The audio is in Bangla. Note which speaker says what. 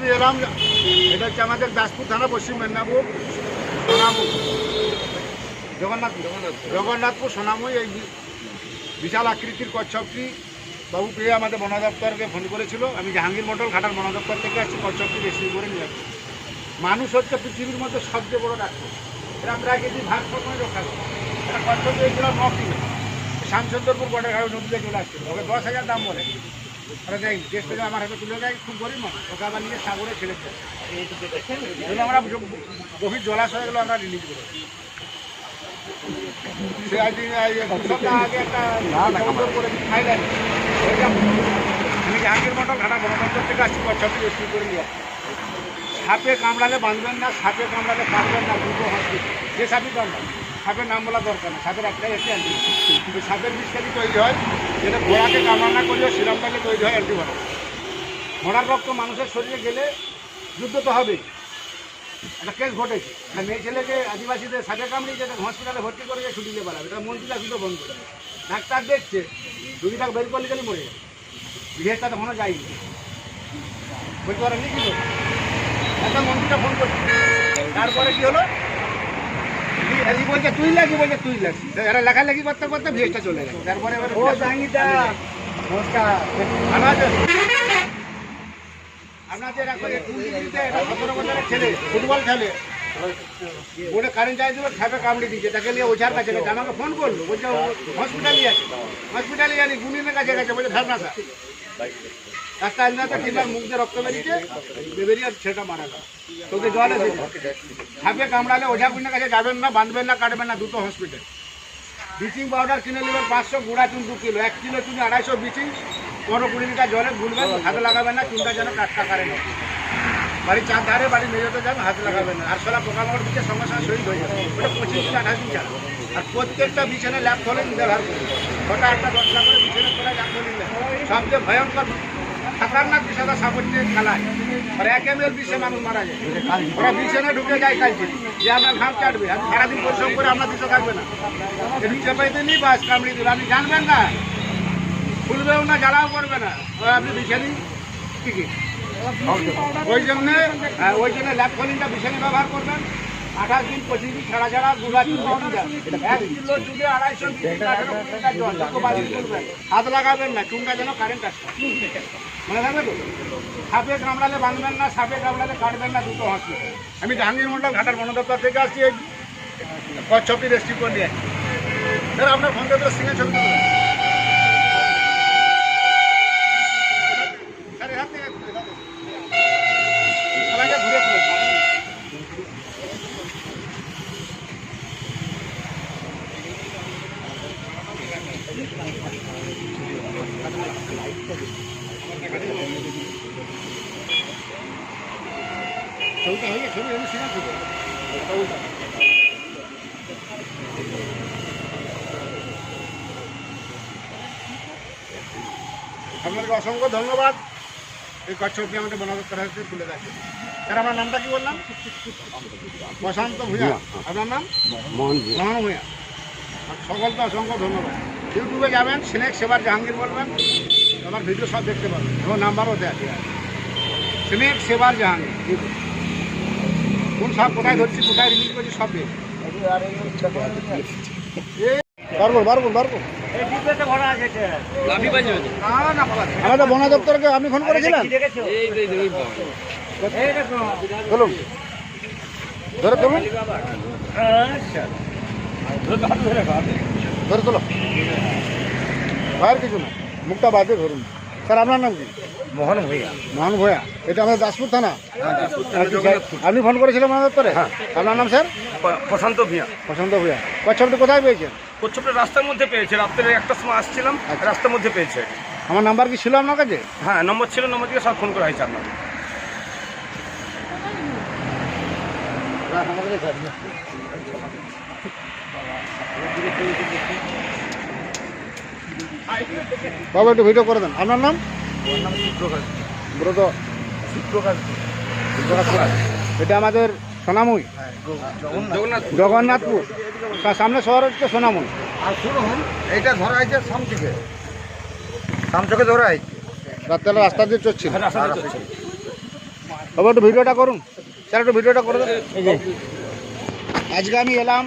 Speaker 1: আমি এলাম, এটা হচ্ছে আমাদের দাসপুর থানা, পশ্চিম মেদিনীপুর, সোনামুখ। জগন্নাথপুর। জগন্নাথপুর সোনামুই এই বিশাল আকৃতির কচ্ছপটি বাবু পেয়ে আমাদের বন দপ্তরকে ফোন করেছিল। আমি জাহাঙ্গীর মন্ডল ঘাটার বন দপ্তর থেকে আসছি, কচ্ছপটি রেসিভ করে নিয়ে আসছি মানুষ হচ্ছে পৃথিবীর মধ্যে সবচেয়ে বড় ডাক্তার। এরা প্রায় কেজি ভাগ সময় রক্ষা করে। এটা কচ্ছপ দিয়েছিল ন কিলো শামসুন্দরপুর বর্ডার ঘাট নদীতে চলে আসছে ওকে দশ হাজার দাম বলে। ওকে নিয়ে ছেড়ে আমরা গভীর সাপে কামড়ালে বাঁধবেন না, সাপে কামড়ালে কাটবেন না, দুটো হসপিটাল যে সাপই কামড়ান সাপের নাম বলা দরকার না সাপের একটাই একটি অ্যান্টিবায়োটিক। কিন্তু সাপের বিষকালি তৈরি হয় যেটা ঘোড়াকে কামড়ানা করলেও সিরাম পাইলে তৈরি হয় অ্যান্টিবায়োটিক ঘোড়ার রক্ত মানুষের শরীরে গেলে যুদ্ধ তো হবেই। একটা কেস ঘটেছে। একটা মেয়ে ছেলেকে আদিবাসীদের সাপে কামড়িয়ে যেটা হসপিটালে ভর্তি করে যে ছুটি দিয়ে পালাবে। এটা মন্ত্রীরা দুটো বন্ধ। করে ডাক্তার দেখছে রুগীটা বের করলে গেলে মরে যাবে। বিহেসটা তখনও যায়নি। বলতে পারেন কি করবে? একটা মন্ত্রীটা ফোন করছে। তারপরে কি হলো? বলছে তুই লাগি বলছে তুই লাগি এরা লেখালেখি করতে করতে ভিএসটা চলে গেছে। তারপরে এবার ও জাঙ্গিদা নমস্কার। আপনাদের এখন সতেরো বছরের ছেলে ফুটবল খেলে। ওটা কারেন্ট চাই দিল ঠ্যাপে কামড়ে দিয়েছে। তাকে নিয়ে ওঝার কাছে গেছে। আমাকে ফোন করল বলছে হসপিটালই আছে। হসপিটালই জানি গুলিনের কাছে গেছে। বলছে ধর্নাসা রাস্তা আলনাতে কিংবা মুখ দিয়ে রক্ত বেরিয়েছে, বেরিয়ে ছেলেটা মারা গেল। তোকে জল সাপে কামড়ালে ওঝা গুলিনের কাছে যাবেন না, বাঁধবেন না, কাটবেন না, দুটো হসপিটাল ব্লিচিং পাউডার কিনে নেবেন, পাঁচশো গুঁড়া চুন, দু কিলো। এক কিলো চুনে আড়াইশো ব্লিচিং পনেরো কুড়ি লিটার জলে গুলবেন, হাতে লাগাবেন না চুনটা যেন টাটকা কারে না। বাড়ির চার ধারে বাড়ি মেজতে যান, হাতে লাগাবেন না। আর সারা পোকামাকড় দিচ্ছে, সঙ্গে সঙ্গে শহীদ হয়ে যাবে। ওটা পঁচিশ দিন আঠাশ দিন চালাবে। আর প্রত্যেকটা বিছানে ল্যাব খোলেন ব্যবহার করুন ছটা আটটা দশটা করে বিছানে করে ল্যাব খোলেন সবচেয়ে ভয়ঙ্কর খতরনাক বিষয়টা সাপড়তে খেলায়। আর এক এম এল বিষে মানুষ মারা যায়। ওরা বিছানে ঢুকে যায় কালকে। যে আপনার ঘাম চাটবে। আর সারাদিন পরিশ্রম করে আপনার দিতে থাকবে না। এটি চেপাইতে নিই, বাস কামড়ি দিল। আপনি জানবেন না? খুলবেও না, জ্বালাও করবে না। আপনি বিছানি ঠিকই। ওই জন্যে ওই জন্য ল্যাব কলিংটা বিছানি ব্যবহার করবেন। আঠাশ দিন পঁচিশ দিন ছাড়া ছাড়া দুবার তিন এক কিলো চুলে আড়াইশো দুটো। হাত লাগাবেন না চুনটা যেন কারেন্ট আসে। মনে থাকবে তো? সাপে কামড়ালে বাঁধবেন না, সাপে কামড়ালে কাটবেন না, দুটো হসপিটাল আমি জাহাঙ্গীর মন্ডল ঘাটার বন দপ্তর থেকে আসছি কচ্ছপটি রেস্কিউ করে নিয়ে। স্যার, আপনার ফোন সিঙ্গে ছবি তুলবেন। স্যার, এখান থেকে তুলে দাও। সবাইকে ঘুরে তুলে দাও। ছবিটা হয়ে গেছে, ছবি আমি ছবিটা অসংখ্য ধন্যবাদ। এই কচ্ছপটি আমাদের করা হয়েছে তুলে দেখে স্যার আমার নামটা কি বললাম? প্রশান্ত ভূঁইয়া। আপনার নাম? মোহন ভূঁইয়া। সকলকে অসংখ্য ধন্যবাদ। ইউটিউবে যাবেন স্নেক সেবার জাহাঙ্গীর বলবেন। আমার ভিডিও সব দেখতে পাবেন এবং নাম্বারও দেওয়া আছে। স্নেক সেবার জাহাঙ্গীর কোন সব কোথায় ধরছি কোথায় রিলিজ করছি সব দেখি। আমাদের বন দপ্তরকে আপনি ফোন করেছিলেন? বলুন। ধরে তুলুন ধরে তোলো ভাইয়ের কিছু না। মুখটা বাদে ধরুন। স্যার আপনার নাম কি?
Speaker 2: মোহন ভূঁইয়া।
Speaker 1: মোহন ভূয়া এটা আমাদের দাসপুর থানা? আপনি ফোন করেছিলেন দপ্তরে? হ্যাঁ। আপনার নাম স্যার?
Speaker 2: প্রশান্ত ভূঁইয়া।
Speaker 1: প্রশান্ত ভূয়া কচ্ছপটি কোথায় পেয়েছেন?
Speaker 2: কচ্ছপটা রাস্তার মধ্যে পেয়েছে। রাত্রে একটা সময় আসছিলাম
Speaker 1: আচ্ছা।
Speaker 2: রাস্তার মধ্যে পেয়েছে।
Speaker 1: আমার নাম্বার কি ছিল আপনার কাছে?
Speaker 2: হ্যাঁ নম্বর ছিল নম্বর দিয়ে সব ফোন করা হয়েছে আপনার।
Speaker 1: বাবু একটু ভিডিও করে দেন। আপনার নাম? ব্রত। এটা আমাদের সোনামুই। জগন্নাথপুর। তার সামনে শহর হচ্ছে সোনামুই।
Speaker 3: আর শুনুন এইটা ধরা হয়েছে সামচুকে সামচুকে ধরা হয়েছে।
Speaker 1: রাত্রেবেলা রাস্তা দিয়ে চড়ছিল।
Speaker 2: রাস্তা দিয়ে চলছে।
Speaker 1: বাবা একটু ভিডিওটা করুন। স্যার একটু ভিডিওটা করে দেন। আজকে আমি এলাম